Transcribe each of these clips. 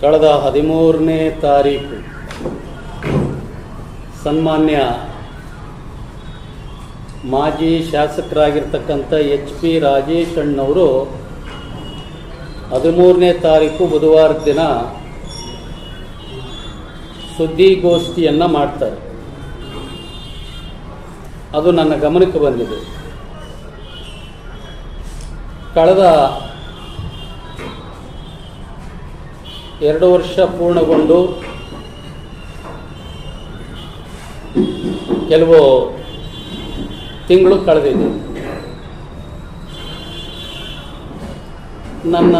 ಕಳೆದ ಹದಿಮೂರನೇ ತಾರೀಕು ಸನ್ಮಾನ್ಯ ಮಾಜಿ ಶಾಸಕರಾಗಿರ್ತಕ್ಕಂಥ ಎಚ್ ಪಿ ರಾಜೇಶ್ ಅಣ್ಣವರು ಹದಿಮೂರನೇ ತಾರೀಕು ಬುಧವಾರ ದಿನ ಸುದ್ದಿಗೋಷ್ಠಿಯನ್ನು ಮಾಡ್ತಾರೆ. ಅದು ನನ್ನ ಗಮನಕ್ಕೆ ಬಂದಿದೆ. ಕಳೆದ ಎರಡು ವರ್ಷ ಪೂರ್ಣಗೊಂಡು ಕೆಲವು ತಿಂಗಳು ಕಳೆದಿದೆ. ನನ್ನ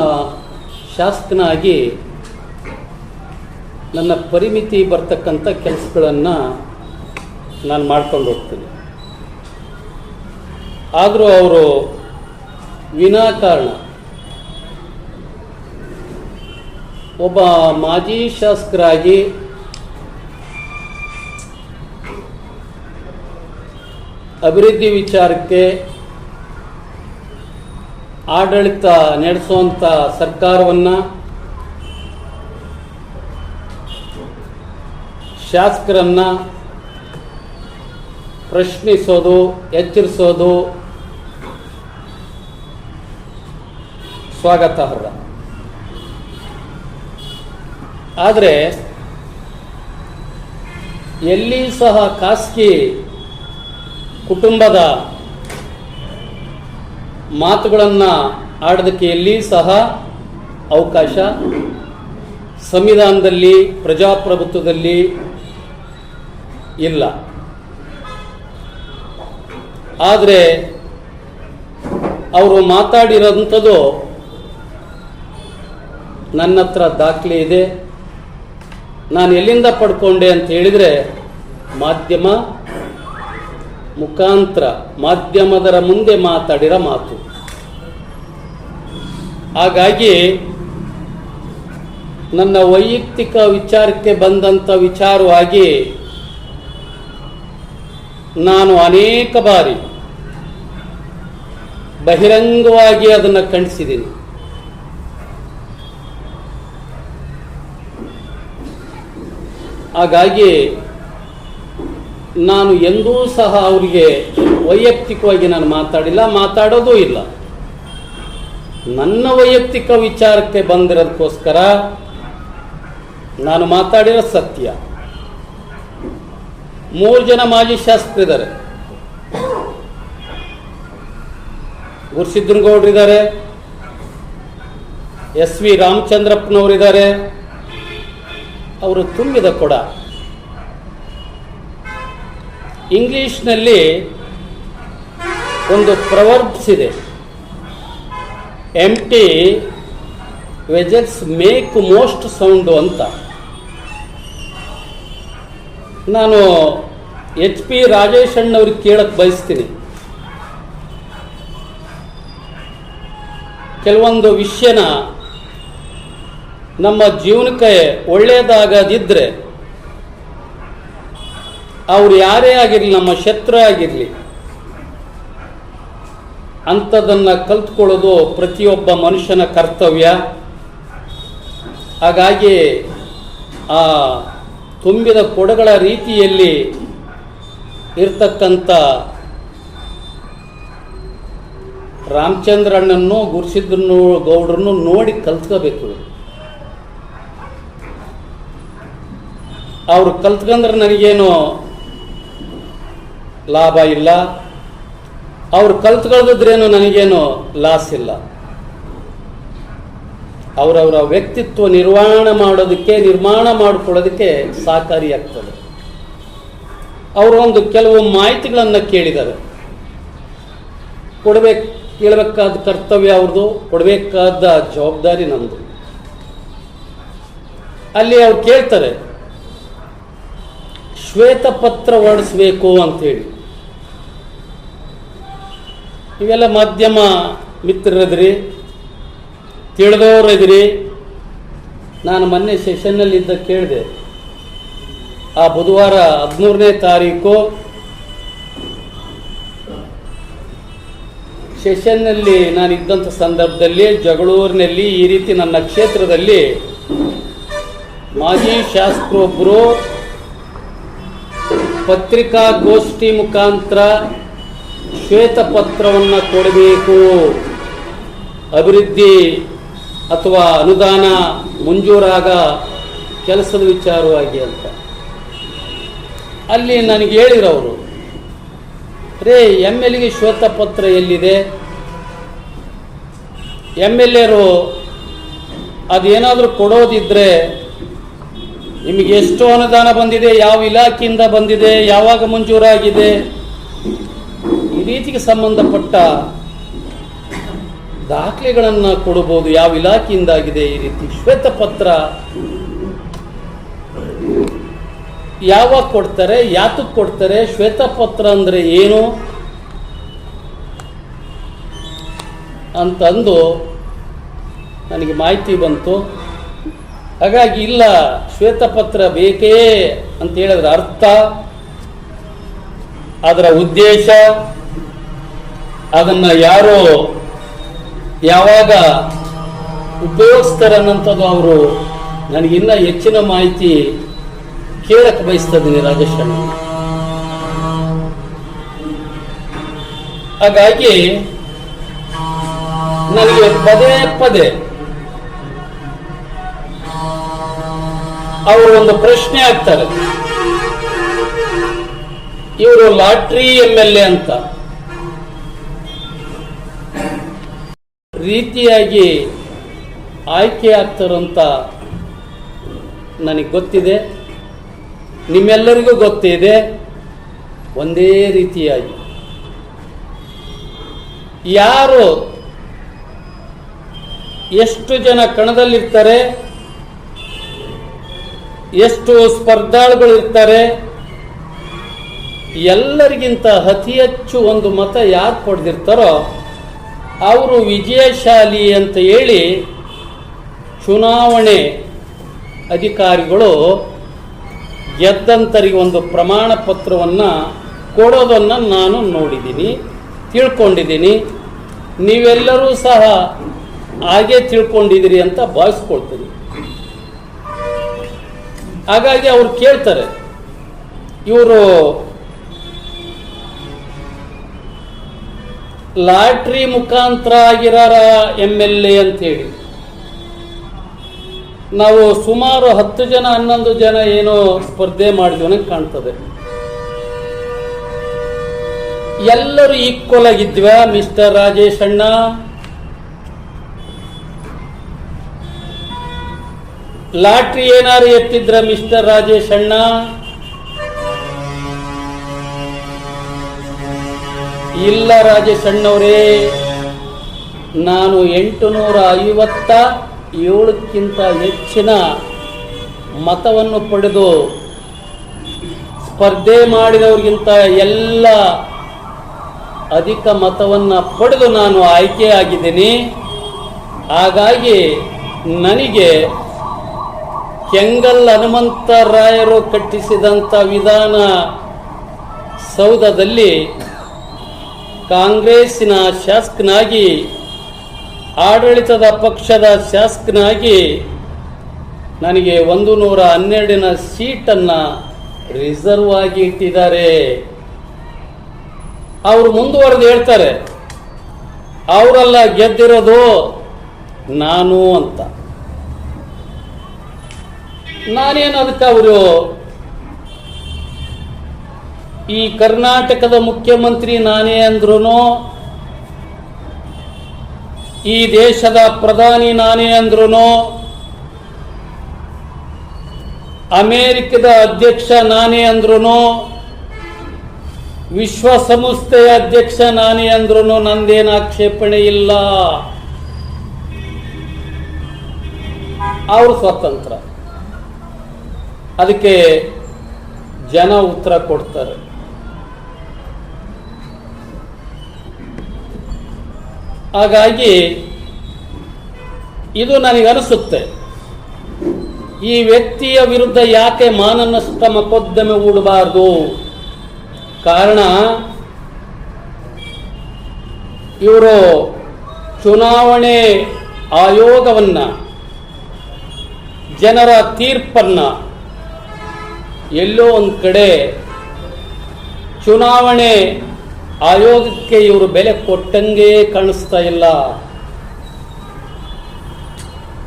ಶಾಸಕನಾಗಿ ನನ್ನ ಪರಿಮಿತಿ ಬರ್ತಕ್ಕಂಥ ಕೆಲಸಗಳನ್ನು ನಾನು ಮಾಡ್ಕೊಂಡು ಹೋಗ್ತೀನಿ. ಆದರೂ ಅವರು ವಿನಾಕಾರಣ ಒಬ್ಬ ಮಾಜಿ ಶಾಸಕರಾಗಿ ಅಭಿವೃದ್ಧಿ ವಿಚಾರಕ್ಕೆ ಆಡಳಿತ ನಡೆಸುವಂಥ ಸರ್ಕಾರವನ್ನು ಶಾಸಕರನ್ನು ಪ್ರಶ್ನಿಸೋದು ಎಚ್ಚರಿಸೋದು. ಸ್ವಾಗತಾರ್ಹ ಆದರೆ ಎಲ್ಲಿ ಸಹ ಖಾಸಗಿ ಕುಟುಂಬದ ಮಾತುಗಳನ್ನು ಆಡೋದಕ್ಕೆ ಎಲ್ಲಿ ಸಹ ಅವಕಾಶ? ಸಂವಿಧಾನದಲ್ಲಿ, ಪ್ರಜಾಪ್ರಭುತ್ವದಲ್ಲಿ ಇಲ್ಲ. ಆದರೆ ಅವರು ಮಾತಾಡಿರೋಂಥದ್ದು ನನ್ನ ಹತ್ರ ದಾಖಲೆ ಇದೆ. ನಾನು ಎಲ್ಲಿಂದ ಪಡ್ಕೊಂಡೆ ಅಂತ ಹೇಳಿದರೆ, ಮಾಧ್ಯಮ ಮುಖಾಂತರ, ಮಾಧ್ಯಮದರ ಮುಂದೆ ಮಾತಾಡಿರೋ ಮಾತು. ಹಾಗಾಗಿ, ನನ್ನ ವೈಯಕ್ತಿಕ ವಿಚಾರಕ್ಕೆ ಬಂದಂಥ ವಿಚಾರವಾಗಿ ನಾನು ಅನೇಕ ಬಾರಿ ಬಹಿರಂಗವಾಗಿ ಅದನ್ನು ಖಂಡಿಸಿದ್ದೀನಿ. ಹಾಗಾಗಿ ನಾನು ಎಂದೂ ಸಹ ಅವರಿಗೆ ವೈಯಕ್ತಿಕವಾಗಿ ನಾನು ಮಾತಾಡಿಲ್ಲ, ಮಾತಾಡೋದೂ ಇಲ್ಲ. ನನ್ನ ವೈಯಕ್ತಿಕ ವಿಚಾರಕ್ಕೆ ಬಂದಿರೋದಕ್ಕೋಸ್ಕರ ನಾನು ಮಾತಾಡಿರೋ ಸತ್ಯ. ಮೂರು ಜನ ಮಾಜಿ ಶಾಸಕರಿದ್ದಾರೆ. ಗುರುಸಿದ್ದನಗೌಡರಿದ್ದಾರೆ ಎಸ್ ವಿ ರಾಮಚಂದ್ರಪ್ಪನವರಿದ್ದಾರೆ. ಅವರು ತುಂಬಿದ ಕೊಡ. ಇಂಗ್ಲೀಷ್ನಲ್ಲಿ ಒಂದು ಪ್ರವರ್ಬ್ಸ್ ಇದೆ. Empty vessels make most sound ಅಂತ. ನಾನು ಎಚ್ ಪಿ ರಾಜೇಶ್ ಅಣ್ಣವ್ರಿಗೆ ಕೇಳಕ್ಕೆ ಬಯಸ್ತೀನಿ. ಕೆಲವೊಂದು ವಿಷಯನ ನಮ್ಮ ಜೀವನಕ್ಕೆ ಒಳ್ಳೆಯದಾಗದಿದ್ದರೆ ಅವ್ರು ಯಾರೇ ಆಗಿರಲಿ, ನಮ್ಮ ಶತ್ರು ಆಗಿರಲಿ ಅಂಥದ್ದನ್ನು ಕಲ್ತ್ಕೊಳ್ಳೋದು ಪ್ರತಿಯೊಬ್ಬ ಮನುಷ್ಯನ ಕರ್ತವ್ಯ. ಹಾಗಾಗಿ ಆ ತುಂಬಿದ ಕೊಡಗಳ ರೀತಿಯಲ್ಲಿ ಇರ್ತಕ್ಕಂಥ ರಾಮಚಂದ್ರಣ್ಣನ್ನು ಗುರುಸಿದ್ದನ್ನು ಗೌಡ್ರನ್ನು ನೋಡಿ ಕಲ್ತ್ಕೋಬೇಕು. ಅವರು ಕಲ್ತ್ಕೊಂಡ್ರೆ ನನಗೇನು ಲಾಭ ಇಲ್ಲ. ಅವರು ಕಲ್ತ್ಕೊಳ್ದಿದ್ರೇನು ನನಗೇನು ಲಾಸ್ ಇಲ್ಲ. ಅವರವರ ವ್ಯಕ್ತಿತ್ವ ನಿರ್ವಹಣೆ ಮಾಡೋದಕ್ಕೆ, ನಿರ್ಮಾಣ ಮಾಡಿಕೊಳ್ಳೋದಕ್ಕೆ ಸಹಕಾರಿಯಾಗ್ತದೆ ಅವರು ಒಂದು ಕೆಲವು ಮಾಹಿತಿಗಳನ್ನು ಕೇಳಿದ್ದಾರೆ. ಕೊಡಬೇಕು, ಕೇಳಬೇಕಾದ ಕರ್ತವ್ಯ ಅವ್ರದ್ದು ಕೊಡಬೇಕಾದ ಜವಾಬ್ದಾರಿ ನಮ್ಮದು ಅಲ್ಲಿ ಅವ್ರು ಕೇಳ್ತಾರೆ ಶ್ವೇತಪತ್ರ ಹೊರಡಿಸ್ಬೇಕು ಅಂತೇಳಿ ಇವೆಲ್ಲ ಮಾಧ್ಯಮ ಮಿತ್ರರದ್ರಿ, ತಿಳಿದವರಿದ್ರಿ. ನಾನು ಮೊನ್ನೆ ಸೆಷನ್ನಲ್ಲಿದ್ದ ಕೇಳಿದೆ. ಆ ಬುಧವಾರ ಹದಿಮೂರನೇ ತಾರೀಕು ಸೆಷನ್ನಲ್ಲಿ ನಾನು ಇದ್ದಂಥ ಸಂದರ್ಭದಲ್ಲಿ ಜಗಳೂರಿನಲ್ಲಿ ಈ ರೀತಿ ನನ್ನ ಕ್ಷೇತ್ರದಲ್ಲಿ ಮಾಜಿ ಶಾಸಕರೊಬ್ಬರು ಪತ್ರಿಕಾಗೋಷ್ಠಿ ಮುಖಾಂತರ ಶ್ವೇತಪತ್ರವನ್ನು ಕೊಡಬೇಕು. ಅಭಿವೃದ್ಧಿ ಅಥವಾ ಅನುದಾನ ಮಂಜೂರಾಗ ಕೆಲಸದ ವಿಚಾರವಾಗಿ ಅಂತ. ಅಲ್ಲಿ ನನಗೆ ಹೇಳಿರವರು ರೇ, ಎಂ ಎಲ್ಗೆ ಶ್ವೇತಪತ್ರ ಎಲ್ಲಿದೆ? ಎಂ ಎಲ್ ಎರು ಅದೇನಾದರೂ ಕೊಡೋದಿದ್ರೆ ನಿಮಗೆ ಎಷ್ಟು ಅನುದಾನ ಬಂದಿದೆ, ಯಾವ ಇಲಾಖೆಯಿಂದ ಬಂದಿದೆ, ಯಾವಾಗ ಮಂಜೂರಾಗಿದೆ? ಈ ರೀತಿಗೆ ಸಂಬಂಧಪಟ್ಟ ದಾಖಲೆಗಳನ್ನು ಕೊಡಬಹುದು, ಯಾವ ಇಲಾಖೆಯಿಂದಾಗಿದೆ ಈ ರೀತಿ. ಶ್ವೇತಪತ್ರ ಯಾವಾಗ ಕೊಡ್ತಾರೆ ಯಾತಕ್ಕೆ ಕೊಡ್ತಾರೆ, ಶ್ವೇತಪತ್ರ ಅಂದರೆ ಏನು ಅಂತಂದು ನನಗೆ ಮಾಹಿತಿ ಬಂತು. ಹಾಗಾಗಿ ಇಲ್ಲ, ಶ್ವೇತಪತ್ರ ಬೇಕೇ ಅಂತ ಹೇಳಿದ್ರೆ ಅರ್ಥ. ಅದರ ಉದ್ದೇಶ, ಅದನ್ನು ಯಾರೋ ಯಾವಾಗ ಉಪಯೋಗಿಸ್ತಾರನ್ನಂಥದ್ದು ಅವರು ನನಗಿನ್ನ ಹೆಚ್ಚಿನ ಮಾಹಿತಿ ಕೇಳಕ್ಕೆ ಬಯಸ್ತಿದ್ದೀನಿ ರಾಜೇಶಣ್ಣ ಹಾಗಾಗಿ ನನಗೆ ಪದೇ ಪದೇ ಅವರು ಒಂದು ಪ್ರಶ್ನೆ ಆಗ್ತಾರೆ ಇವರು ಲಾಟ್ರಿ ಎಂ ಎಲ್ ಎ ಅಂತ. ರೀತಿಯಾಗಿ ಆಯ್ಕೆ ಆಗ್ತಾರಂತ ನನಗೆ ಗೊತ್ತಿದೆ. ನಿಮ್ಮೆಲ್ಲರಿಗೂ ಗೊತ್ತಿದೆ. ಒಂದೇ ರೀತಿಯಾಗಿ. ಯಾರು ಎಷ್ಟು ಜನ ಕಣದಲ್ಲಿರ್ತಾರೆ? ಎಷ್ಟು ಸ್ಪರ್ಧಾಳುಗಳು ಇರ್ತಾರೆ? ಎಲ್ಲರಿಗಿಂತ ಅತಿ ಹೆಚ್ಚು ಒಂದು ಮತ ಯಾರು ಪಡೆದಿರ್ತಾರೋ, ಅವರು ವಿಜಯಶಾಲಿ ಅಂತ ಹೇಳಿ ಚುನಾವಣೆ ಅಧಿಕಾರಿಗಳು ಗೆದ್ದಂತರಿಗೆ ಒಂದು ಪ್ರಮಾಣ ಪತ್ರವನ್ನು ಕೊಡೋದನ್ನು ನಾನು ನೋಡಿದ್ದೀನಿ, ತಿಳ್ಕೊಂಡಿದ್ದೀನಿ. ನೀವೆಲ್ಲರೂ ಸಹ ಹಾಗೆ ತಿಳ್ಕೊಂಡಿದ್ದೀರಿ ಅಂತ ಭಾವಿಸ್ಕೊಳ್ತೀನಿ. ಹಾಗಾಗಿ ಅವ್ರು ಕೇಳ್ತಾರೆ. ಇವರು ಲಾಟ್ರಿ ಮುಖಾಂತರ ಆಗಿರಾರ ಎಂ ಎಲ್ ಎ ಅಂತೇಳಿ ನಾವು ಸುಮಾರು ಹತ್ತು ಜನ, ಹನ್ನೊಂದು ಜನ ಏನೋ ಸ್ಪರ್ಧೆ ಮಾಡಿದ್ವಿ ಕಾಣ್ತದೆ. ಎಲ್ಲರೂ ಈಕ್ವಲ್ ಆಗಿದ್ವ, ಮಿಸ್ಟರ್ ರಾಜೇಶ್ ಅಣ್ಣ ಲಾಟ್ರಿ ಏನಾರು ಎತ್ತಿದ್ರ ಮಿಸ್ಟರ್ ರಾಜೇಶ್ ಅಣ್ಣ? ಇಲ್ಲ ರಾಜೇಶ್ ಅಣ್ಣವರೇ, ನಾನು ಎಂಟು ನೂರ ಐವತ್ತ ಏಳಕ್ಕಿಂತ ಹೆಚ್ಚಿನ ಮತವನ್ನು ಪಡೆದು ಸ್ಪರ್ಧೆ ಮಾಡಿದವ್ರಿಗಿಂತ ಎಲ್ಲ ಅಧಿಕ ಮತವನ್ನು ಪಡೆದು ನಾನು ಆಯ್ಕೆಯಾಗಿದ್ದೀನಿ. ಹಾಗಾಗಿ ನನಗೆ ಕೆಂಗಲ್ ಹನುಮಂತರಾಯರು ಕಟ್ಟಿಸಿದಂಥ ವಿಧಾನ ಸೌಧದಲ್ಲಿ ಕಾಂಗ್ರೆಸ್ಸಿನ ಶಾಸಕನಾಗಿ, ಆಡಳಿತದ ಪಕ್ಷದ ಶಾಸಕನಾಗಿ ನನಗೆ ಒಂದು ನೂರ ಹನ್ನೆರಡಿನ ಸೀಟನ್ನು ರಿಸರ್ವ್ ಆಗಿ ಇಟ್ಟಿದ್ದಾರೆ. ಅವರು ಮುಂದುವರೆದು ಹೇಳ್ತಾರೆ, ಅವರೆಲ್ಲ ಗೆದ್ದಿರೋದು ನಾನು ಅಂತ. ನಾನೇನು ಅದಕ್ಕೆ ಅವರು ಈ ಕರ್ನಾಟಕದ ಮುಖ್ಯಮಂತ್ರಿ ನಾನೇ ಅಂದ್ರೂ ಈ ದೇಶದ ಪ್ರಧಾನಿ ನಾನೇ ಅಂದ್ರೂ ಅಮೇರಿಕದ ಅಧ್ಯಕ್ಷ ನಾನೇ ಅಂದ್ರೂ ವಿಶ್ವಸಂಸ್ಥೆಯ ಅಧ್ಯಕ್ಷ ನಾನೇ ಅಂದ್ರೂ ನಂದೇನು ಆಕ್ಷೇಪಣೆ ಇಲ್ಲ. ಅವರು ಸ್ವತಂತ್ರ ಅದಕ್ಕೆ ಜನ ಉತ್ತರ ಕೊಡ್ತಾರೆ. ಹಾಗಾಗಿ ಇದು ನನಗನಿಸುತ್ತೆ. ಈ ವ್ಯಕ್ತಿಯ ವಿರುದ್ಧ ಯಾಕೆ ಮಾನನಷ್ಟ ಮೊಕದ್ದಮೆ ಹೂಡಬಾರ್ದು? ಕಾರಣ, ಇವರು ಚುನಾವಣೆ ಆಯೋಗವನ್ನು, ಜನರ ತೀರ್ಪನ್ನು ಎಲ್ಲೋ ಒಂದು ಕಡೆ ಚುನಾವಣೆ ಆಯೋಗಕ್ಕೆ ಇವರು ಬೆಲೆ ಕೊಟ್ಟಂಗೆ ಕಾಣಿಸ್ತಾ ಇಲ್ಲ.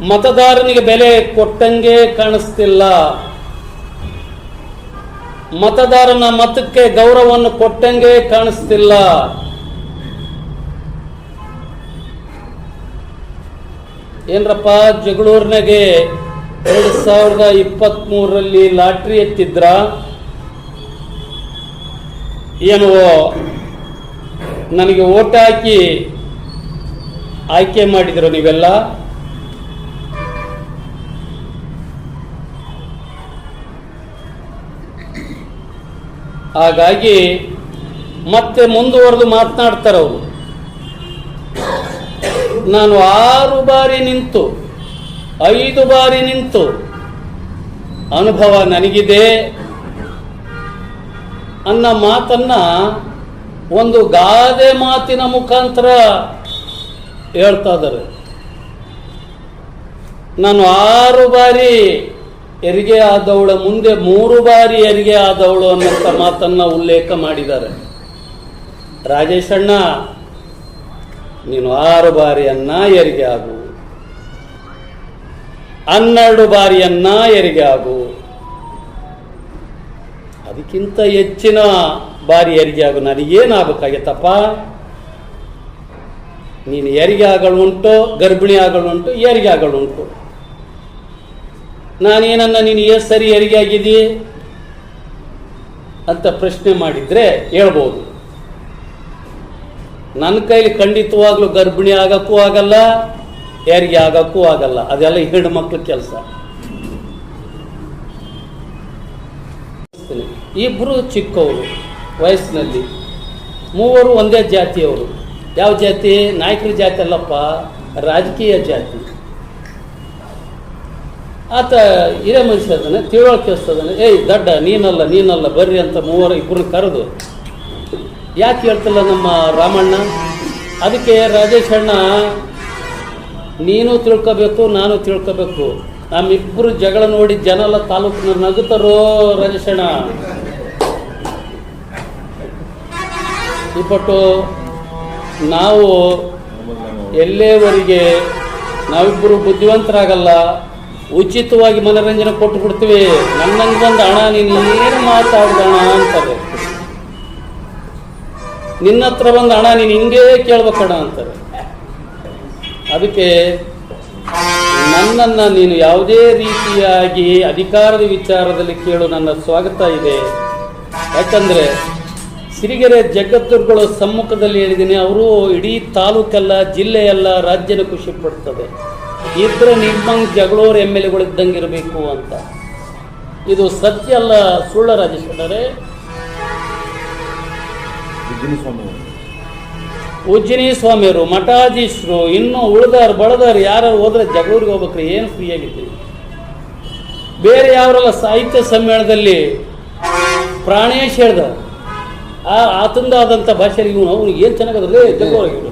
ಮತದಾರನಿಗೆ ಬೆಲೆ ಕೊಟ್ಟಂಗೆ ಕಾಣಿಸ್ತಿಲ್ಲ. ಮತದಾರನ ಮತಕ್ಕೆ ಗೌರವವನ್ನು ಕೊಟ್ಟಂಗೆ ಕಾಣಿಸ್ತಿಲ್ಲ. ಏನ್ರಪ್ಪ ಜಗಳೂರಿನಾಗೆ ಎರಡು ಸಾವಿರದ ಇಪ್ಪತ್ತ್ಮೂರರಲ್ಲಿ ಲಾಟ್ರಿ ಎತ್ತಿದ್ರ? ಏನು ನನಗೆ ಓಟ್ ಹಾಕಿ ಆಯ್ಕೆ ಮಾಡಿದ್ರು ನೀವೆಲ್ಲ? ಹಾಗಾಗಿ ಮತ್ತೆ ಮುಂದುವರೆದು ಮಾತನಾಡ್ತಾರೆ ಅವರು ನಾನು ಆರು ಬಾರಿ ನಿಂತು ಐದು ಬಾರಿ ನಿಂತು ಅನುಭವ ನನಗಿದೆ ಅನ್ನೋ ಮಾತನ್ನ ಒಂದು ಗಾದೆ ಮಾತಿನ ಮುಖಾಂತರ ಹೇಳ್ತಾ ಇದ್ದಾರೆ. ನಾನು ಆರು ಬಾರಿ ಹೆರಿಗೆ ಆದವಳ, ಮುಂದೆ ಮೂರು ಬಾರಿ ಹೆರಿಗೆ ಆದವಳು ಅನ್ನೋಂಥ ಮಾತನ್ನ ಉಲ್ಲೇಖ ಮಾಡಿದ್ದಾರೆ. ರಾಜೇಶಣ್ಣ, ನೀನು ಆರು ಬಾರಿಯನ್ನ ಹೆರಿಗೆ ಆಗು ಹನ್ನೆರಡು ಬಾರಿಯನ್ನ ಹೆರಿಗೆ ಆಗು. ಅದಕ್ಕಿಂತ ಹೆಚ್ಚಿನ ಬಾರಿ ಹೆರಿಗೆ ಆಗು ನನಗೇನಾಗಬೇಕಾಗಿತ್ತಪ್ಪ ನೀನು ಹೆರಿಗೆ ಆಗಳುಂಟು ಗರ್ಭಿಣಿ ಆಗಳುಂಟು ಹೆರಿಗೆ ಆಗಳುಂಟು ನಾನೇನನ್ನ ನೀನು ಎಷ್ಟು ಸರಿ ಹೆರಿಗೆ ಆಗಿದೀ ಅಂತ ಪ್ರಶ್ನೆ ಮಾಡಿದ್ರೆ ಹೇಳ್ಬೋದು. ನನ್ನ ಕೈಲಿ ಖಂಡಿತವಾಗ್ಲೂ ಗರ್ಭಿಣಿ ಆಗಕ್ಕೂ ಆಗಲ್ಲ. ಹೆರಿಗೆ ಆಗಕ್ಕೂ ಆಗಲ್ಲ. ಅದೆಲ್ಲ ಹೆಣ್ಣು ಮಕ್ಕಳ ಕೆಲಸ. ಇಬ್ಬರು ಚಿಕ್ಕವರು ವಯಸ್ಸಿನಲ್ಲಿ, ಮೂವರು ಒಂದೇ ಜಾತಿಯವರು. ಯಾವ ಜಾತಿ? ನಾಯಕರ ಜಾತಿ ಅಲ್ಲಪ್ಪ, ರಾಜಕೀಯ ಜಾತಿ. ಆತ ಹಿರೇ ಮನುಷ್ಯ ಅದನ್ನು ತಿಳುವಳಿಕೆ ಏಯ್ ದಡ್ಡ, ನೀನಲ್ಲ ನೀನಲ್ಲ, ಬರ್ರಿ ಅಂತ ಮೂವರು ಇಬ್ಬರು ಕರೆದು, ಯಾಕೆ ಹೇಳ್ತಿಲ್ಲ ನಮ್ಮ ರಾಮಣ್ಣ? ಅದಕ್ಕೆ ರಾಜೇಶ್ ನೀನು ತಿಳ್ಕೋಬೇಕು, ನಾನು ತಿಳ್ಕೋಬೇಕು. ನಮ್ಮಿಬ್ಬರು ಜಗಳ ನೋಡಿ ಜನ ಎಲ್ಲ ತಾಲೂಕಿನ ನಗುತ್ತಾರೋ ರಜಶಣ ಇಪ್ಪಟ್ಟು ನಾವು ಎಲ್ಲೇವರೆಗೆ ನಾವಿಬ್ಬರು ಬುದ್ಧಿವಂತರಾಗಲ್ಲ, ಉಚಿತವಾಗಿ ಮನೋರಂಜನೆ ಕೊಟ್ಟು ಬಿಡ್ತೀವಿ ನನ್ನಂಗೆ ಬಂದ ಹಣ ನೀನು ಏನು ಮಾತಾಡ್ದಣ ಅಂತ ನಿನ್ನ ಹತ್ರ ಬಂದ ಹಣ ನೀನು ಹಿಂಗೇ ಕೇಳ್ಬೇಕಣ ಅಂತಾರೆ. ಅದಕ್ಕೆ ನನ್ನನ್ನು ನೀನು ಯಾವುದೇ ರೀತಿಯಾಗಿ ಅಧಿಕಾರದ ವಿಚಾರದಲ್ಲಿ ಕೇಳು, ನನ್ನ ಸ್ವಾಗತ ಇದೆ. ಯಾಕಂದರೆ ಸಿರಿಗೆರೆ ಜಗದ್ದುರ್ಗಳ ಸಮ್ಮುಖದಲ್ಲಿ ಹೇಳಿದ್ದೀನಿ, ಅವರು ಇಡೀ ತಾಲೂಕೆಲ್ಲ, ಜಿಲ್ಲೆಯಲ್ಲ ರಾಜ್ಯನ ಖುಷಿ ಪಡ್ತದೆ ಇದ್ರೆ ನಿಮ್ಮಂಗೆ ಜಗಳೋರು ಎಂ ಎಲ್ ಎಗಳಿದ್ದಂಗೆ ಇರಬೇಕು ಅಂತ. ಇದು ಸತ್ಯ ಅಲ್ಲ ಸುಳ್ಳ ರಾಜೇಶ್ವರರೇ ಉಜ್ಜಿನಿ ಸ್ವಾಮಿಯರು, ಮಠಾಧೀಶರು, ಇನ್ನೂ ಉಳ್ದಾರ್ ಬಳದಾರ್ ಯಾರು ಹೋದ್ರೆ ಜಗಳೂರಿಗೆ ಹೋಗ್ಬೇಕ್ರಿ, ಏನು ಫ್ರೀ ಆಗಿದ್ದೀವಿ ಬೇರೆ ಯಾವರೆಲ್ಲ ಸಾಹಿತ್ಯ ಸಮ್ಮೇಳನದಲ್ಲಿ ಪ್ರಾಣೇಶ್ ಹೇಳ್ದ ಆತಂದಾದಂಥ ಭಾಷೆಯಲ್ಲಿ ಇವನು ಏನು ಚೆನ್ನಾಗದ್ರೇ ಜಗಳೂರಿಗೆ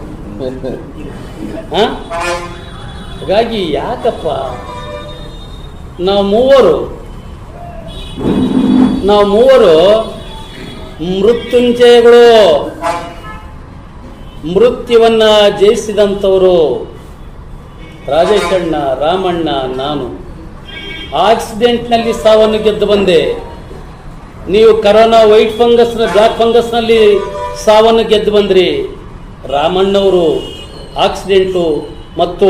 ಹಾಂ? ಹಾಗಾಗಿ ಯಾಕಪ್ಪ? ನಾವು ಮೂವರು ನಾವು ಮೂವರು ಮೃತ್ಯುಂಜಯಗಳು. ಮೃತ್ಯುವನ್ನ ಜಯಿಸಿದಂಥವರು ರಾಜೇಶಣ್ಣ, ರಾಮಣ್ಣ, ನಾನು. ಆಕ್ಸಿಡೆಂಟ್ನಲ್ಲಿ ಸಾವನ್ನು ಗೆದ್ದು ಬಂದೆ. ನೀವು ಕರೋನಾ ವೈಟ್ ಫಂಗಸ್ನ ಬ್ಲ್ಯಾಕ್ ಫಂಗಸ್ನಲ್ಲಿ ಸಾವನ್ನು ಗೆದ್ದು ಬಂದ್ರಿ. ರಾಮಣ್ಣವರು ಆಕ್ಸಿಡೆಂಟು ಮತ್ತು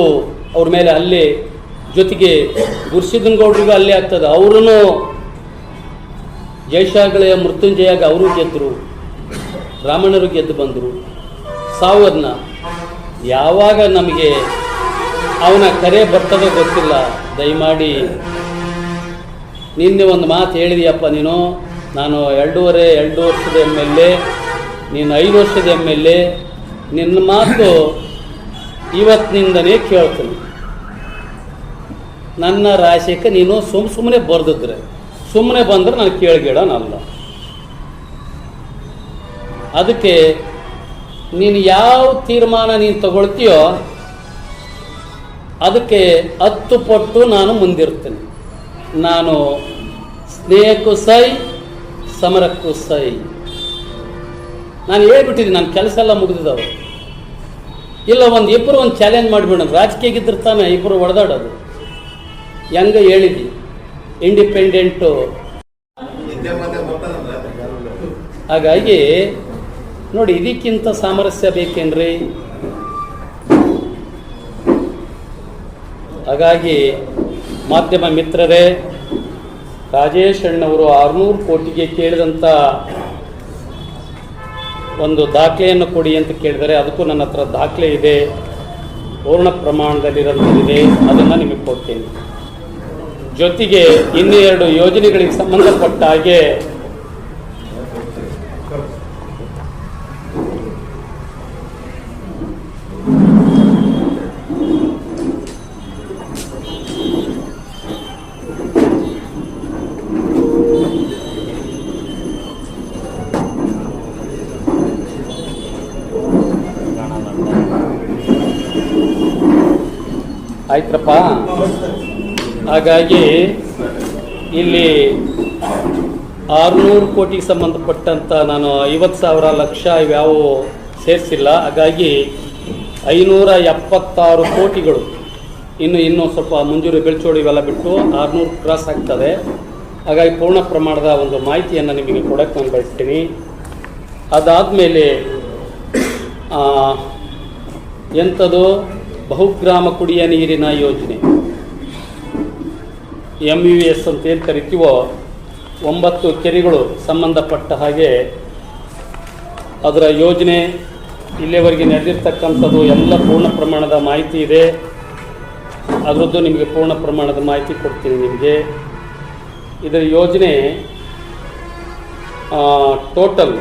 ಅವ್ರ ಮೇಲೆ ಅಲ್ಲಿ ಜೊತೆಗೆ ಗುರ್ಸಿದ್ದನಗೌಡರಿಗೂ ಹಲ್ಲೆ ಆಗ್ತದೆ. ಅವರೂ ಜಯಶಾಗಳೆಯ ಮೃತ್ಯುಂಜಯಾಗ ಅವರು ಗೆದ್ದರು ರಾಮಣ್ಣರು ಗೆದ್ದು ಬಂದರು. ಸಾವನ್ನ ಯಾವಾಗ ನಮಗೆ ಅವನ ಕರೆ ಬರ್ತದೋ ಗೊತ್ತಿಲ್ಲ. ದಯಮಾಡಿ ನಿನ್ನೆ ಒಂದು ಮಾತು ಹೇಳಿದೆಯಪ್ಪ ನೀನು. ನಾನು ಎರಡೂವರೆ, ಎರಡು ವರ್ಷದ ಎಂ ಎಲ್ ಎ ನೀನು ಐದು ವರ್ಷದ ಎಂ ಎಲ್ ಎ ನಿನ್ನ ಮಾತು ಇವತ್ತಿನಿಂದನೇ ಕೇಳ್ತೀನಿ. ನನ್ನ ರಾಶಿಗೆ ನೀನು ಸುಮ್ ಸುಮ್ಮನೆ ಬರ್ದಿದ್ರೆ ಸುಮ್ಮನೆ ಬಂದ್ರೆ ನಾನು ಕೇಳ್ಗಿಡೋನಲ್ಲ. ಅದಕ್ಕೆ ನೀನು ಯಾವ ತೀರ್ಮಾನ ನೀನು ತಗೊಳ್ತೀಯೋ ಅದಕ್ಕೆ ಹತ್ತು ಪಟ್ಟು ನಾನು ಮುಂದಿರ್ತೇನೆ. ನಾನು ಸ್ನೇಹಕ್ಕೂ ಸೈ ಸಮರಕ್ಕೂ ಸೈ ನಾನು ಹೇಳ್ಬಿಟ್ಟಿದ್ದೀನಿ ನನ್ನ ಕೆಲಸ ಎಲ್ಲ ಮುಗಿದಿದ್ದಾವೆ. ಇಲ್ಲ ಒಂದು ಇಬ್ಬರು ಒಂದು ಚಾಲೆಂಜ್ ಮಾಡಿಬಿಡೋಣ. ರಾಜಕೀಯಗಿದ್ರೆ ತಾನೆ ಇಬ್ಬರು ಹೊಡೆದಾಡೋದು ಹೆಂಗ ಹೇಳಿದ್ವಿ ಇಂಡಿಪೆಂಡೆಂಟು ಹಾಗಾಗಿ ನೋಡಿ, ಇದಕ್ಕಿಂತ ಸಾಮರಸ್ಯ ಬೇಕೇನ್ರಿ ಹಾಗಾಗಿ, ಮಾಧ್ಯಮ ಮಿತ್ರರೇ, ರಾಜೇಶ್ ಅಣ್ಣವರು ಆರುನೂರು ಕೋಟಿಗೆ ಕೇಳಿದಂಥ ಒಂದು ದಾಖಲೆಯನ್ನು ಕೊಡಿ ಅಂತ ಕೇಳಿದರೆ ಅದಕ್ಕೂ ನನ್ನ ಹತ್ರ ದಾಖಲೆ ಇದೆ. ಪೂರ್ಣ ಪ್ರಮಾಣದಲ್ಲಿರೋಂಥದ್ದಿದೆ ಅದನ್ನು ನಿಮಗೆ ಕೊಡ್ತೀನಿ. ಜೊತೆಗೆ ಇನ್ನೆರಡು ಯೋಜನೆಗಳಿಗೆ ಸಂಬಂಧಪಟ್ಟ ಹಾಗೆ ಹಾಗಾಗಿ ಇಲ್ಲಿ ಆರುನೂರು ಕೋಟಿಗೆ ಸಂಬಂಧಪಟ್ಟಂಥ ನಾನು ಐವತ್ತು ಸಾವಿರ ಲಕ್ಷ ಇವ್ಯಾವು ಸೇರಿಸಿಲ್ಲ. ಹಾಗಾಗಿ ಐನೂರ ಎಪ್ಪತ್ತಾರು ಕೋಟಿಗಳು ಇನ್ನು ಇನ್ನೂ ಸ್ವಲ್ಪ ಮುಂಜೂರು ಬೆಳ್ಚೋಡು ಇವೆಲ್ಲ ಬಿಟ್ಟು ಆರುನೂರು ಕ್ರಾಸ್ ಆಗ್ತದೆ. ಹಾಗಾಗಿ ಪೂರ್ಣ ಪ್ರಮಾಣದ ಒಂದು ಮಾಹಿತಿಯನ್ನು ನಿಮಗೆ ಕೊಡೋಕ್ಕೆ ನಾನು ಬಯಸ್ತೀನಿ. ಅದಾದಮೇಲೆ ಎಂಥದ್ದು ಬಹುಗ್ರಾಮ ಕುಡಿಯ ನೀರಿನ ಯೋಜನೆ. ಎಂ ಯು ಎಸ್ ಅಂತ ಏನು ಕರಿತೀವೋ ಒಂಬತ್ತು ಕೆರೆಗಳು ಸಂಬಂಧಪಟ್ಟ ಹಾಗೆ ಅದರ ಯೋಜನೆ ಇಲ್ಲಿಯವರೆಗೆ ನಡೆದಿರ್ತಕ್ಕಂಥದ್ದು ಎಲ್ಲ ಪೂರ್ಣ ಪ್ರಮಾಣದ ಮಾಹಿತಿ ಇದೆ. ಅದರದ್ದು ನಿಮಗೆ ಪೂರ್ಣ ಪ್ರಮಾಣದ ಮಾಹಿತಿ ಕೊಡ್ತೀನಿ ನಿಮಗೆ. ಇದರ ಯೋಜನೆ ಟೋಟಲ್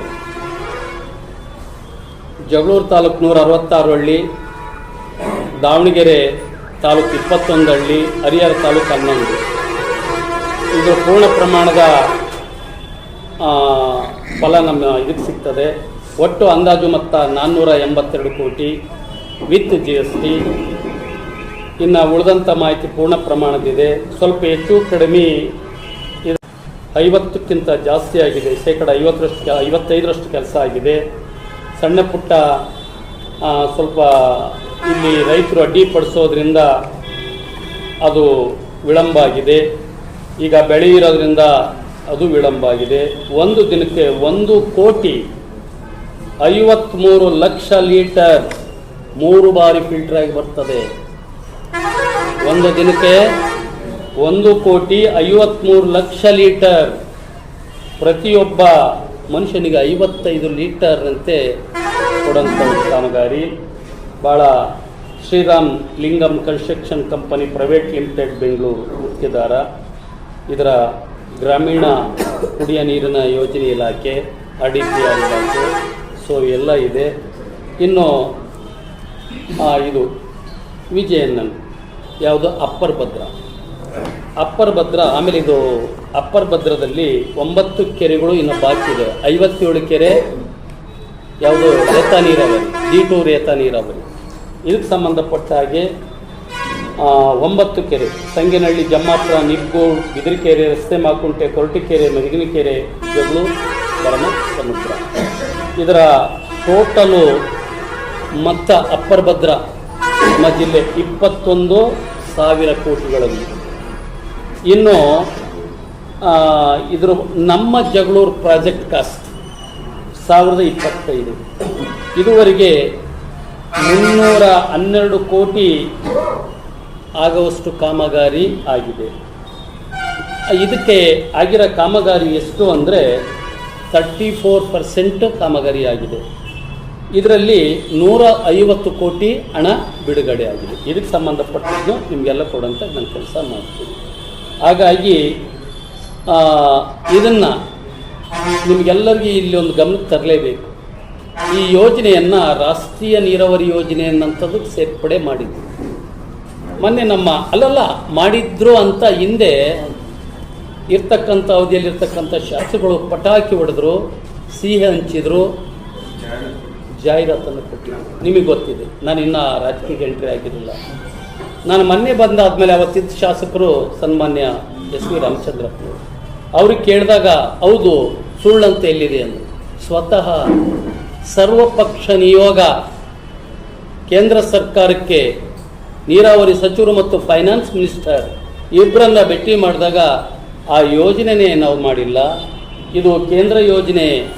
ಜಗಳೂರು ತಾಲೂಕು ನೂರ ಅರವತ್ತಾರು ಹಳ್ಳಿ, ದಾವಣಗೆರೆ ತಾಲೂಕು ಇಪ್ಪತ್ತೊಂದು ಹಳ್ಳಿ, ಹರಿಹರ ತಾಲೂಕು ಹನ್ನೊಂದು. ಇದು ಪೂರ್ಣ ಪ್ರಮಾಣದ ಫಲ ನಮ್ಮ ಇದಕ್ಕೆ ಸಿಗ್ತದೆ. ಒಟ್ಟು ಅಂದಾಜು ಮೊತ್ತ ನಾನ್ನೂರ ಎಂಬತ್ತೆರಡು ಕೋಟಿ ವಿತ್ ಜಿ ಎಸ್ ಟಿ ಇನ್ನು ಉಳಿದಂಥ ಮಾಹಿತಿ ಪೂರ್ಣ ಪ್ರಮಾಣದಿದೆ. ಸ್ವಲ್ಪ ಹೆಚ್ಚು ಕಡಿಮೆ ಐವತ್ತಕ್ಕಿಂತ ಜಾಸ್ತಿ ಆಗಿದೆ. ಶೇಕಡ ಐವತ್ತರಷ್ಟು ಐವತ್ತೈದರಷ್ಟು ಕೆಲಸ ಆಗಿದೆ. ಸಣ್ಣ ಪುಟ್ಟ ಸ್ವಲ್ಪ ಇಲ್ಲಿ ರೈತರು ಅಡ್ಡಿಪಡಿಸೋದ್ರಿಂದ ಅದು ವಿಳಂಬ ಆಗಿದೆ. ಈಗ ಬೆಳೆ ಇರೋದ್ರಿಂದ ಅದು ವಿಳಂಬ ಆಗಿದೆ. ಒಂದು ದಿನಕ್ಕೆ ಒಂದು ಕೋಟಿ ಐವತ್ತ್ಮೂರು ಲಕ್ಷ ಲೀಟರ್ ಮೂರು ಬಾರಿ ಫಿಲ್ಟರ್ ಆಗಿ ಬರ್ತದೆ. ಒಂದು ದಿನಕ್ಕೆ ಒಂದು ಕೋಟಿ ಐವತ್ತ್ಮೂರು ಲಕ್ಷ ಲೀಟರ್ ಪ್ರತಿಯೊಬ್ಬ ಮನುಷ್ಯನಿಗೆ ಐವತ್ತೈದು ಲೀಟರ್ನಂತೆ ಕೊಡುವಂಥ ಕಾಮಗಾರಿ. ಭಾಳ Shriram Lingam construction company private limited Bengaluru ಗುತ್ತಿಗೆದಾರ ಇದರ ಗ್ರಾಮೀಣ ಕುಡಿಯ ನೀರಿನ ಯೋಜನೆ ಇಲಾಖೆ, ಆರ್ ಡಿ ಪಿ ಇಲಾಖೆ, ಸೊ ಎಲ್ಲ ಇದೆ. ಇನ್ನು ಇದು ವಿಜಯನನ್, ಯಾವುದು ಅಪ್ಪರ್ ಭದ್ರ. ಅಪ್ಪರ್ ಭದ್ರ, ಆಮೇಲೆ ಇದು ಅಪ್ಪರ್ ಭದ್ರದಲ್ಲಿ ಒಂಬತ್ತು ಕೆರೆಗಳು ಇನ್ನು ಬಾಕಿ ಇದೆ. ಐವತ್ತೇಳು ಕೆರೆ, ಯಾವುದು ರೇತ ನೀರಾವರಿ, ಡಿ ಟು ರೇತ ನೀರಾವರಿ. ಇದಕ್ಕೆ ಸಂಬಂಧಪಟ್ಟ ಹಾಗೆ ಒಂಬತ್ತು ಕೆರೆ ಸಂಗೇನಹಳ್ಳಿ ಜಮ್ಮಾಪುರ ನಿಬ್ಗೋಡ್ ಬಿದಿರಿಕೆರೆ, ರಸ್ತೆ ಮಾಕುಂಟೆ, ಕೊರಟಿಕೆರೆ, ಮರಿಗಿನಕೆರೆ ಜಗಳು ಬರಮ ಸಮುದ್ರ ಇದರ ಟೋಟಲು ಮತ್ತ ಅಪ್ಪರ್ ಭದ್ರ ನಮ್ಮ ಜಿಲ್ಲೆ ಇಪ್ಪತ್ತೊಂದು ಸಾವಿರ ಕೋಟಿಗಳಲ್ಲಿ. ಇನ್ನು ಇದ್ರ ನಮ್ಮ ಜಗಳೂರು ಪ್ರಾಜೆಕ್ಟ್ ಕಾಸ್ಟ್ ಸಾವಿರದ ಇಪ್ಪತ್ತೈದು. ಇದುವರೆಗೆ ಮುನ್ನೂರ ಹನ್ನೆರಡು ಕೋಟಿ ಆಗುವಷ್ಟು ಕಾಮಗಾರಿ ಆಗಿದೆ. ಇದಕ್ಕೆ ಆಗಿರೋ ಕಾಮಗಾರಿ ಎಷ್ಟು ಅಂದರೆ ತರ್ಟಿ ಫೋರ್ ಪರ್ಸೆಂಟ್ ಕಾಮಗಾರಿ ಆಗಿದೆ. ಇದರಲ್ಲಿ ನೂರ ಐವತ್ತು ಕೋಟಿ ಹಣ ಬಿಡುಗಡೆ ಆಗಿದೆ. ಇದಕ್ಕೆ ಸಂಬಂಧಪಟ್ಟದ್ದು ನಿಮಗೆಲ್ಲ ಕೊಡೋಂಥ ನಾನು ಕೆಲಸ ಮಾಡ್ತೀನಿ. ಹಾಗಾಗಿ ಇದನ್ನು ನಿಮಗೆಲ್ಲರಿಗೂ ಇಲ್ಲಿ ಒಂದು ಗಮನಕ್ಕೆ ತರಲೇಬೇಕು. ಈ ಯೋಜನೆಯನ್ನು ರಾಷ್ಟ್ರೀಯ ನೀರಾವರಿ ಯೋಜನೆ ಅನ್ನಂಥದ್ದಕ್ಕೆ ಸೇರ್ಪಡೆ ಮಾಡಿದ್ರು ಮೊನ್ನೆ ನಮ್ಮ ಅಲ್ಲಲ್ಲ, ಮಾಡಿದ್ರು ಅಂತ ಹಿಂದೆ ಇರ್ತಕ್ಕಂಥ ಅವಧಿಯಲ್ಲಿರ್ತಕ್ಕಂಥ ಶಾಸಕರು ಪಟಾಕಿ ಹೊಡೆದ್ರು, ಸಿಹಿ ಹಂಚಿದ್ರು, ಜಾಹೀರಾತನ್ನು ಕೊಟ್ಟಿದ್ರು. ನಿಮಗೆ ಗೊತ್ತಿದೆ, ನಾನು ಇನ್ನೂ ರಾಜಕೀಯ ಎಂಟ್ರಿ ಆಗಿರಲಿಲ್ಲ. ನಾನು ಮೊನ್ನೆ ಬಂದಾದ್ಮೇಲೆ ಅವತ್ತಿದ್ದ ಶಾಸಕರು ಸನ್ಮಾನ್ಯ ಎಸ್ ವಿ ರಾಮಚಂದ್ರಪ್ಪನವರು ಅವ್ರಿಗೆ ಕೇಳಿದಾಗ, ಹೌದು, ಸುಳ್ಳಂತ ಎಲ್ಲಿದೆ? ಅಂದರು. ಸ್ವತಃ ಸರ್ವಪಕ್ಷ ನಿಯೋಗ ಕೇಂದ್ರ ಸರ್ಕಾರಕ್ಕೆ ನೀರಾವರಿ ಸಚಿವರು ಮತ್ತು ಫೈನಾನ್ಸ್ ಮಿನಿಸ್ಟರ್ ಇಬ್ಬರನ್ನ ಭೇಟಿ ಮಾಡಿದಾಗ ಆ ಯೋಜನೆನೇ ನಾವು ಮಾಡಿಲ್ಲ. ಇದು ಕೇಂದ್ರ ಯೋಜನೆ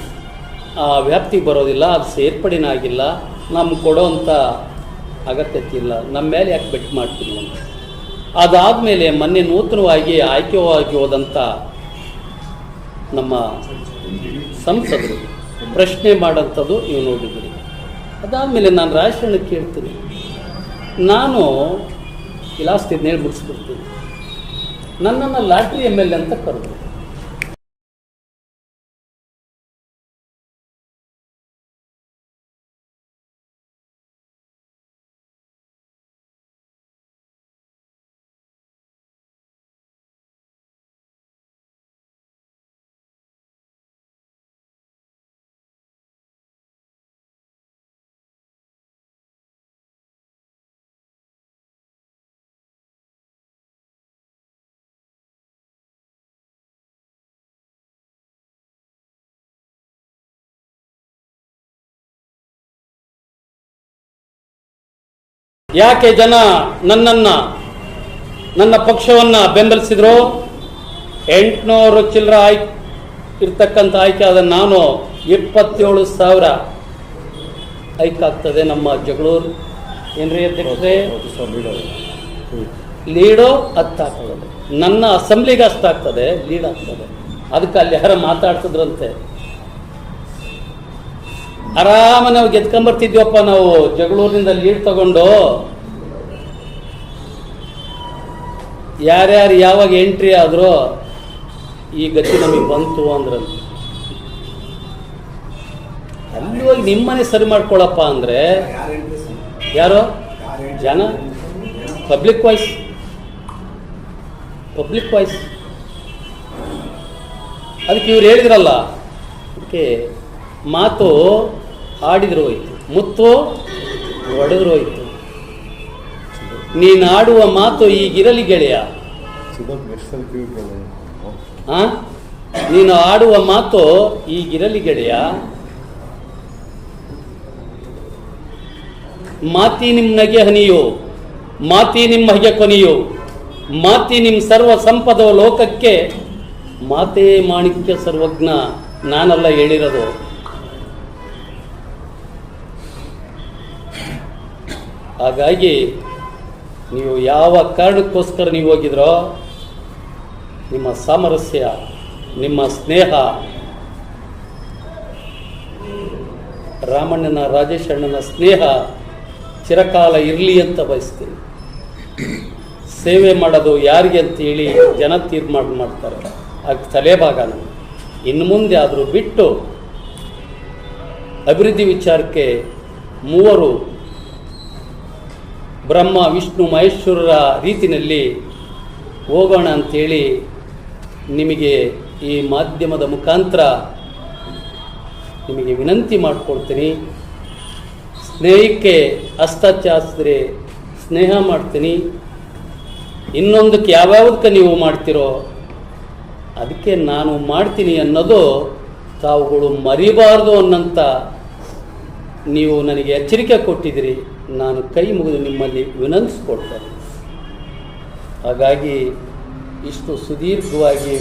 ಆ, ವ್ಯಾಪ್ತಿಗೆ ಬರೋದಿಲ್ಲ ಅದು ಸೇರ್ಪಡೆನೇ ಆಗಿಲ್ಲ. ನಮ್ಗೆ ಕೊಡೋವಂಥ ಅಗತ್ಯತೆ ಇಲ್ಲ. ನಮ್ಮ ಮೇಲೆ ಯಾಕೆ ಬೆಟ್ ಮಾಡ್ತೀನಿ ಅಂತ. ಅದಾದಮೇಲೆ ಮೊನ್ನೆ ನೂತನವಾಗಿ ಆಯ್ಕೆವಾಗಿ ಹೋದಂಥ ನಮ್ಮ ಸಂಸದರು ಪ್ರಶ್ನೆ ಮಾಡೋಂಥದ್ದು ನೀವು ನೋಡಿದ್ದೀರಿ. ಅದಾದಮೇಲೆ ನಾನು ರಾಜಕಾರಣ ಕೇಳ್ತೀನಿ. ನಾನು ಇಲಾಸ್ತಿದ್ದೇಳಿ ಮುಗಿಸ್ಬಿಡ್ತೀನಿ ನನ್ನನ್ನು ಲಾಟ್ರಿ ಎಂ ಎಲ್ ಎ ಅಂತ ಕರೆದು ಯಾಕೆ ಜನ ನನ್ನನ್ನು, ನನ್ನ ಪಕ್ಷವನ್ನು ಬೆಂಬಲಿಸಿದ್ರು? ಎಂಟುನೂರು ಚಿಲ್ಲರ ಆಯ್ ಇರ್ತಕ್ಕಂಥ ಆಯ್ಕೆ ಆದ ನಾನು ಇಪ್ಪತ್ತೇಳು ಸಾವಿರ ಆಯ್ಕೆ ಆಗ್ತದೆ ನಮ್ಮ ಜಗಳೂರು. ಏನ್ರಿ ಅಧ್ಯಕ್ಷರೇ? ಲೀಡೋ ಹತ್ತಾಗ್ತದೆ ನನ್ನ ಅಸೆಂಬ್ಲಿಗೆ ಅಷ್ಟಾಗ್ತದೆ ಲೀಡ್ ಆಗ್ತದೆ. ಅದಕ್ಕೆ ಅಲ್ಲಿ ಯಾರು ಮಾತಾಡ್ತಿದ್ರಂತೆ. ಆರಾಮ ನಾವು ಗೆದ್ಕೊಂಬರ್ತಿದ್ವಪ್ಪ ನಾವು. ಜಗಳೂರಿನಿಂದ ಲೀಡ್ ತಗೊಂಡು. ಯಾರ್ಯಾರು ಯಾವಾಗ ಎಂಟ್ರಿ ಆದರೂ ಈ ಗತಿ ನಮಗೆ ಬಂತು ಅಂದ್ರೆ ಅಲ್ಲಿ ಹೋಗಿ ನಿಮ್ಮನೆ ಸರಿ ಮಾಡ್ಕೊಳಪ್ಪ ಅಂದರೆ ಯಾರು? ಜನ? ಪಬ್ಲಿಕ್ ವಾಯ್ಸ್ ಪಬ್ಲಿಕ್ ವಾಯ್ಸ್ ಅದಕ್ಕೆ ಇವ್ರು ಹೇಳಿದ್ರಲ್ಲ. ಓಕೆ ಮಾತು ಆಡಿದ್ರು ಹೋಯ್ತು. ಮುತ್ತು ಒಡೆದ್ರು ಹೋಯ್ತು. ನೀನು ಆಡುವ ಮಾತು ಈಗಿರಲಿ ಗೆಳೆಯ? ನೀನು ಆಡುವ ಮಾತು ಈಗಿರಲಿ ಗೆಳೆಯ. ಮಾತಿ ನಿಮ್ಮ ನಗೆ ಹನಿಯು ಮಾತಿ ನಿಮ್ಮ ಹಗೆ ಕೊನೆಯೋ ಮಾತಿ ನಿಮ್ಮ ಸರ್ವ ಸಂಪದ ಲೋಕಕ್ಕೆ ಮಾತೇ ಮಾಣಿಕ್ಯ ಸರ್ವಜ್ಞ ನಾನಲ್ಲ ಹೇಳಿರೋದು. ಹಾಗಾಗಿ ನೀವು ಯಾವ ಕಾರಣಕ್ಕೋಸ್ಕರ ನೀವು ಹೋಗಿದ್ರೋ, ನಿಮ್ಮ ಸಾಮರಸ್ಯ, ನಿಮ್ಮ ಸ್ನೇಹ, ರಾಮಣ್ಣನ, ರಾಜೇಶಣ್ಣನ ಸ್ನೇಹ ಚಿರಕಾಲ ಇರಲಿ ಅಂತ ಬಯಸ್ತೀನಿ. ಸೇವೆ ಮಾಡೋದು ಯಾರಿಗೆ ಅಂತ ಹೇಳಿ ಜನ ತೀರ್ಮಾನ ಮಾಡ್ತಾರೆ. ಆಗ ತಲೆಭಾಗ ನಾನು ಇನ್ನು ಮುಂದೆ ಆದರೂ ಬಿಟ್ಟು ಅಭಿವೃದ್ಧಿ ವಿಚಾರಕ್ಕೆ ಮೂವರು ಬ್ರಹ್ಮ, ವಿಷ್ಣು, ಮಹೇಶ್ವರರ ರೀತಿಯಲ್ಲಿ ಹೋಗೋಣ ಅಂಥೇಳಿ ನಿಮಗೆ ಈ ಮಾಧ್ಯಮದ ಮುಖಾಂತರ ನಿಮಗೆ ವಿನಂತಿ ಮಾಡ್ಕೊಳ್ತೀನಿ ಸ್ನೇಹಕ್ಕೆ ಅಸ್ತಚಾಸ್ತ್ರೆ ಸ್ನೇಹ ಮಾಡ್ತೀನಿ. ಇನ್ನೊಂದಕ್ಕೆ ಯಾವ್ಯಾವ್ದಕ್ಕೆ ನೀವು ಮಾಡ್ತಿರೋ ಅದಕ್ಕೆ ನಾನು ಮಾಡ್ತೀನಿ ಅನ್ನೋದು ತಾವುಗಳು ಮರಿಬಾರ್ದು ಅನ್ನಂತ ನೀವು ನನಗೆ ಎಚ್ಚರಿಕೆ ಕೊಟ್ಟಿದ್ದೀರಿ. ನಾನು ಕೈ ಮುಗಿದು ನಿಮ್ಮಲ್ಲಿ ವಿನಂತಿಸ್ಕೊಳ್ತೇನೆ ಹಾಗಾಗಿ ಇಷ್ಟು ಸುದೀರ್ಘವಾಗಿ